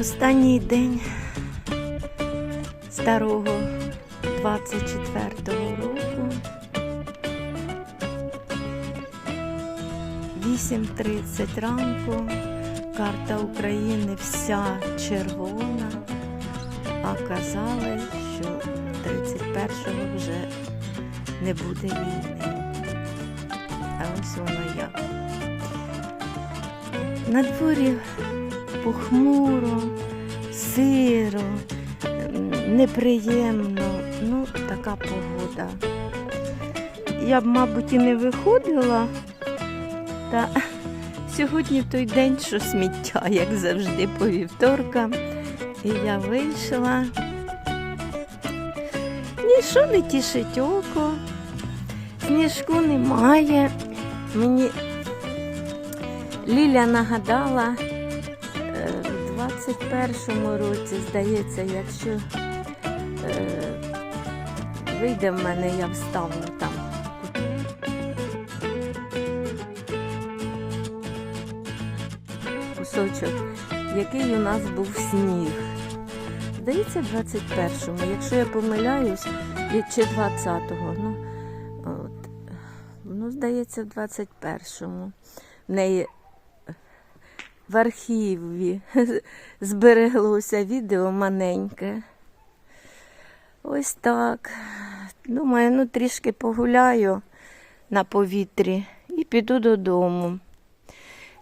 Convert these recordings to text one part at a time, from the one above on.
Останній день старого 24-го року. 8.30 ранку. Карта України вся червона, а казали, що 31-го вже не буде війни. А ось воно як. На дворі похмуро, сиро, неприємно. Ну, така погода. Я б, мабуть, і не виходила, та сьогодні той день, що сміття, як завжди, по вівторкам. І я вийшла. Ніщо не тішить око, сніжку немає. Мені Ліля нагадала, 21 році, здається, якщо е, вийде в мене, я вставлю там. Кусочок, який у нас був сніг. Здається, 21-му. Якщо я помиляюсь, чи 20-го. Ну, от. ну здається, в 21-му. В неї в архіві збереглося відео маленьке. Ось так. Думаю, ну трішки погуляю на повітрі і піду додому.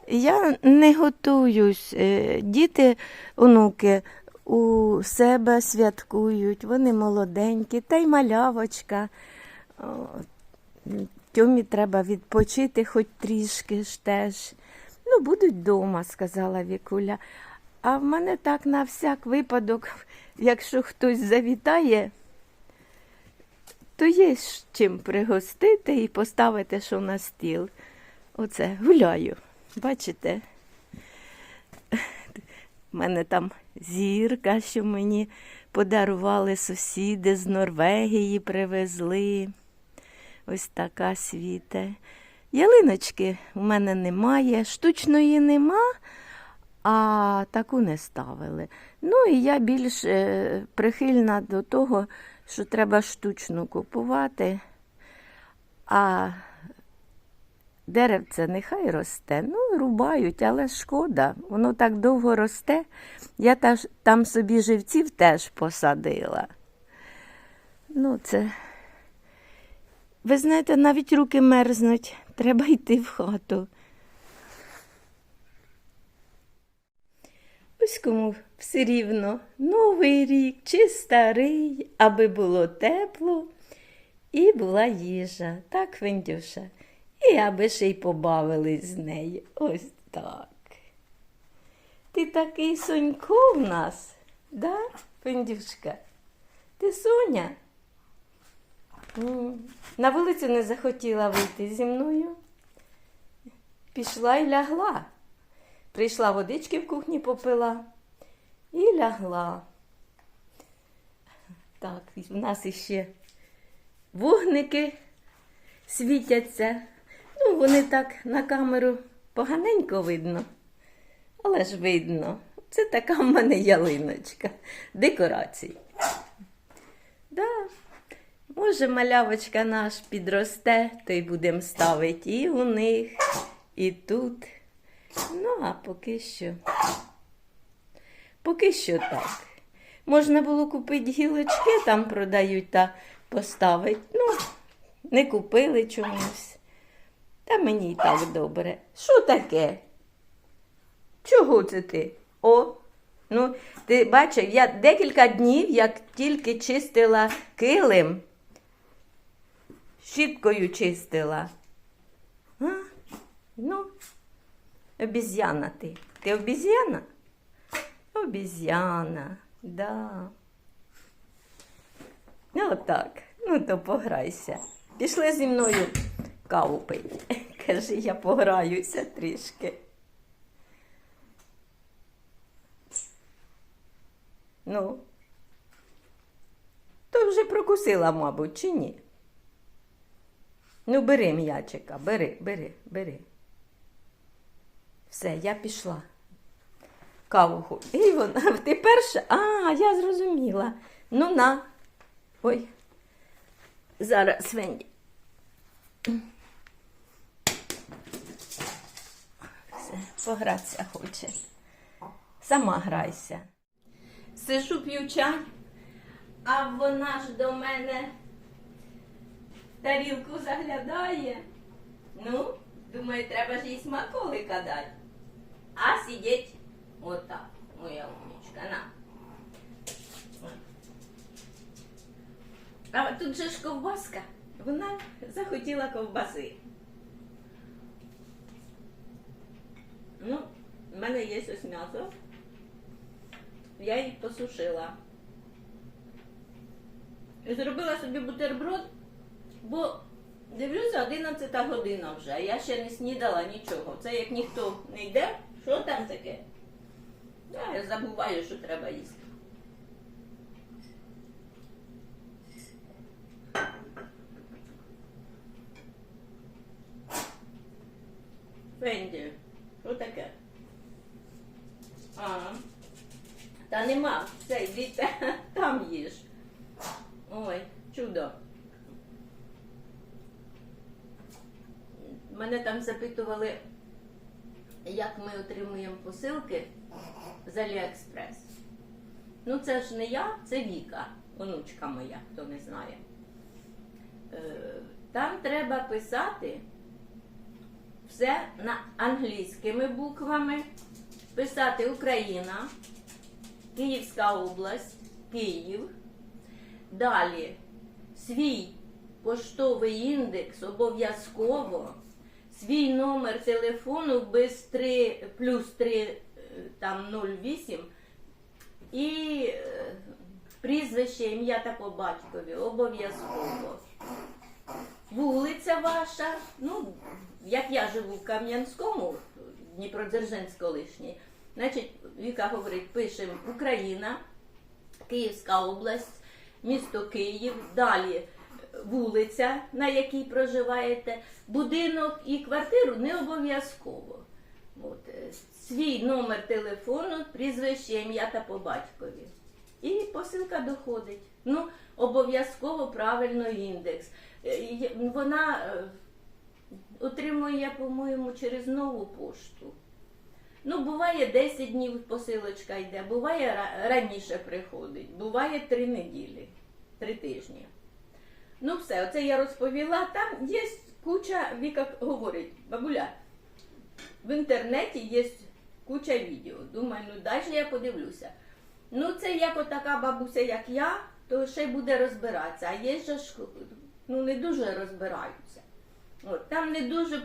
Я не готуюсь. е, Діти, онуки у себе святкують, вони молоденькі, та й малявочка. Тьомі треба відпочити хоч трішки ж теж. Ну, будуть вдома, сказала Вікуля. А в мене так на всяк випадок, якщо хтось завітає, то є чим пригостити і поставити, що на стіл. Оце гуляю. Бачите? У мене там зірка, що мені подарували сусіди з Норвегії, привезли. Ось така світе. Ялиночки у мене немає, штучної нема, а таку не ставили. Ну і я більш е, прихильна до того, що треба штучну купувати, а деревце нехай росте. Ну, рубають, але шкода, воно так довго росте. Я там собі живців теж посадила. Ну, це. Ви знаєте, навіть руки мерзнуть, треба йти в хату. Ось кому все рівно новий рік чи старий, аби було тепло і була їжа, так, Вендюша? І аби ще й побавились з нею. Ось так. Ти такий сонько в нас, да, Вендюшка? Ти Соня? М, На вулицю не захотіла вийти зі мною. Пішла і лягла. Прийшла водички в кухні попила і лягла. Так, в нас іще вогники світяться. Ну, вони так на камеру поганенько видно, але ж видно. Це така в мене ялиночка. Декорацій. Може, малявочка наш підросте, то й будемо ставити і у них, і тут. Ну, а поки що. Поки що так. Можна було купити гілочки, там продають та поставити. Ну, не купили чомусь. Та мені і так добре. Що таке? Чого це ти? О, ну, ти бачив, я декілька днів, як тільки чистила килим, щіткою чистила. А? Ну, обіз'яна ти. Ти обіз'яна? Обіз'яна, да. Ну, отак. Ну, то пограйся. Пішли зі мною каву пити. Каже, я пограюся трішки. Ну, то вже прокусила, мабуть, чи ні? Ну, бери м'ячика, бери, бери, бери. Все, я пішла. каву. І вона, ти перша? А, я зрозуміла. Ну на. Ой. Зараз Венді. Все, погратися хоче. Сама грайся. Сижу п'ю чай, а вона ж до мене тарілку заглядає. Ну, думаю, треба ж їй смаколика дати. А сидіть отак, моя умничка, на. А тут же ж ковбаска. Вона захотіла ковбаси. Ну, в мене є ось м'ясо. Я її посушила. І зробила собі бутерброд, Бо дивлюся, 11 година вже, я ще не снідала нічого. Це як ніхто не йде, що там таке? Да, я забуваю, що треба їсти. Фенді, що таке? А, та нема, все, йдіть там їж. Ой, чудо. Мене там запитували, як ми отримуємо посилки з Аліекспрес. Ну, це ж не я, це Віка, онучка моя, хто не знає. Е, Там треба писати все на англійськими буквами, писати Україна, Київська область, Київ. Далі свій поштовий індекс обов'язково, свій номер телефону без 3 плюс 3 е, там 08 і е, прізвище, ім'я та по батькові обов'язково. Вулиця ваша, ну, як я живу в Кам'янському, Дніпродзержинськ колишній, значить, Віка говорить, пишемо Україна, Київська область, місто Київ, далі вулиця, на якій проживаєте, будинок і квартиру не обов'язково. От, е, свій номер телефону, прізвище, ім'я та по батькові. І посилка доходить. Ну, обов'язково правильно індекс. Е, Вона е, отримує, по-моєму, через нову пошту. Ну, буває 10 днів посилочка йде, буває раніше приходить, буває 3 неділі, 3 тижні. Ну, все, оце я розповіла. Там є куча, Віка говорить, бабуля, в інтернеті є куча відео. Думаю, ну же я подивлюся. Ну, це як отака бабуся, як я, то ще буде розбиратися. А є ж, ну, не дуже розбираються. От, там не дуже е,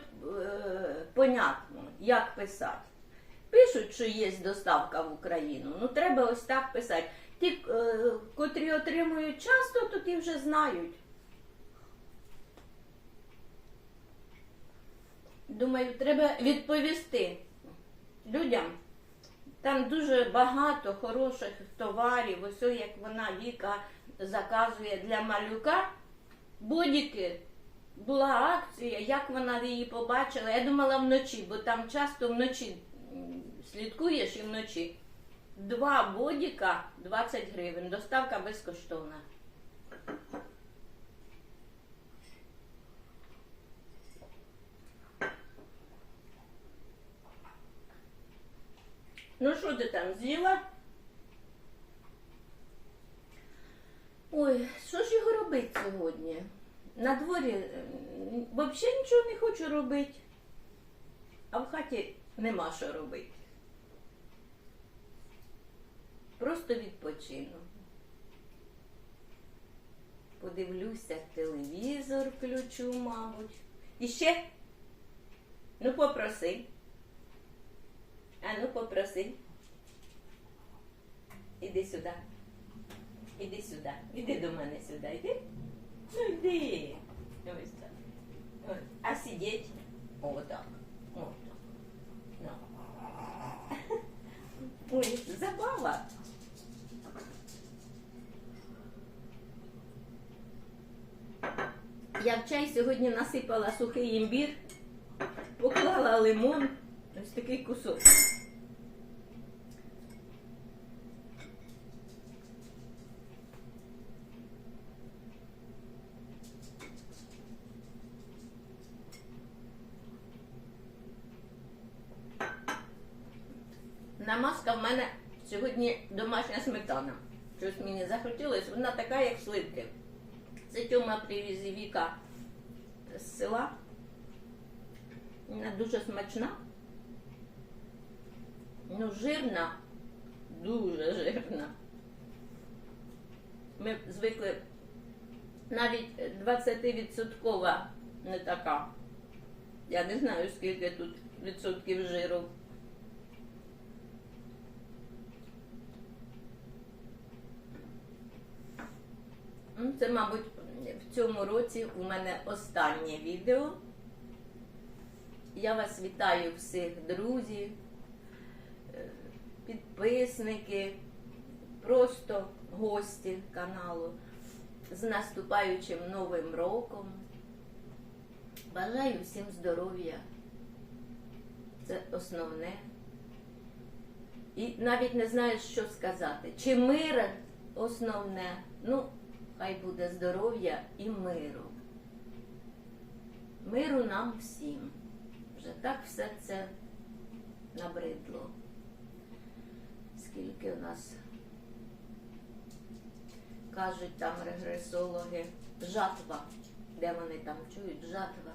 понятно, як писати. Пишуть, що є доставка в Україну. Ну, треба ось так писати. Ті, е, котрі отримують часто, то ті вже знають. Думаю, треба відповісти людям. Там дуже багато хороших товарів. Ось як вона Віка заказує для малюка. Бодіки. Була акція, як вона її побачила. Я думала вночі, бо там часто вночі слідкуєш і вночі. Два бодіка 20 гривень. Доставка безкоштовна. Ну що ти там з'їла? Ой, що ж його робити сьогодні? На дворі взагалі нічого не хочу робити, а в хаті нема що робити. Просто відпочину. Подивлюся, телевізор включу, мабуть. І ще? Ну, попроси. А ну попроси. Іди сюди. Іди сюди. Іди до мене сюди. Іди. Ну йди. Ось так. Ось. А сидіть. Отак. Отак. Ну. Ой, забава. Я в чай сьогодні насипала сухий імбір, поклала лимон, ось такий кусок. намазка в мене сьогодні домашня сметана. Щось мені захотілося, вона така, як сливки. Це Тьома привіз Віка з села. Вона дуже смачна. Ну, жирна, дуже жирна. Ми звикли навіть 20% не така. Я не знаю, скільки тут відсотків жиру. Ну, Це, мабуть, в цьому році у мене останнє відео. Я вас вітаю всіх друзі, е, підписники, просто гості каналу з наступаючим новим роком. Бажаю всім здоров'я. Це основне. І навіть не знаю, що сказати. Чи мир основне? Ну, хай буде здоров'я і миру. Миру нам всім. Вже так все це набридло. Скільки у нас кажуть там регресологи, жатва. Де вони там чують жатва?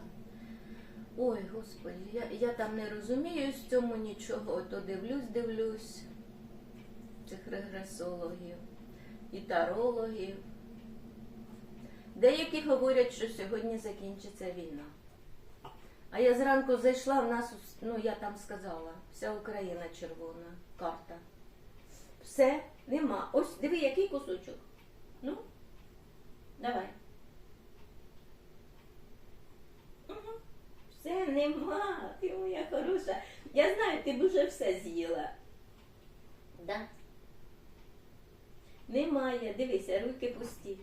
Ой, господи, я, я там не розумію з цьому нічого, то дивлюсь, дивлюсь цих регресологів і тарологів. Деякі говорять, що сьогодні закінчиться війна. А я зранку зайшла, в нас, ну я там сказала, вся Україна червона, карта. Все, нема. Ось диви, який кусочок. Ну, давай. Все нема, ти моя хороша. Я знаю, ти б уже все з'їла. Да? Немає, дивися, руки пусті.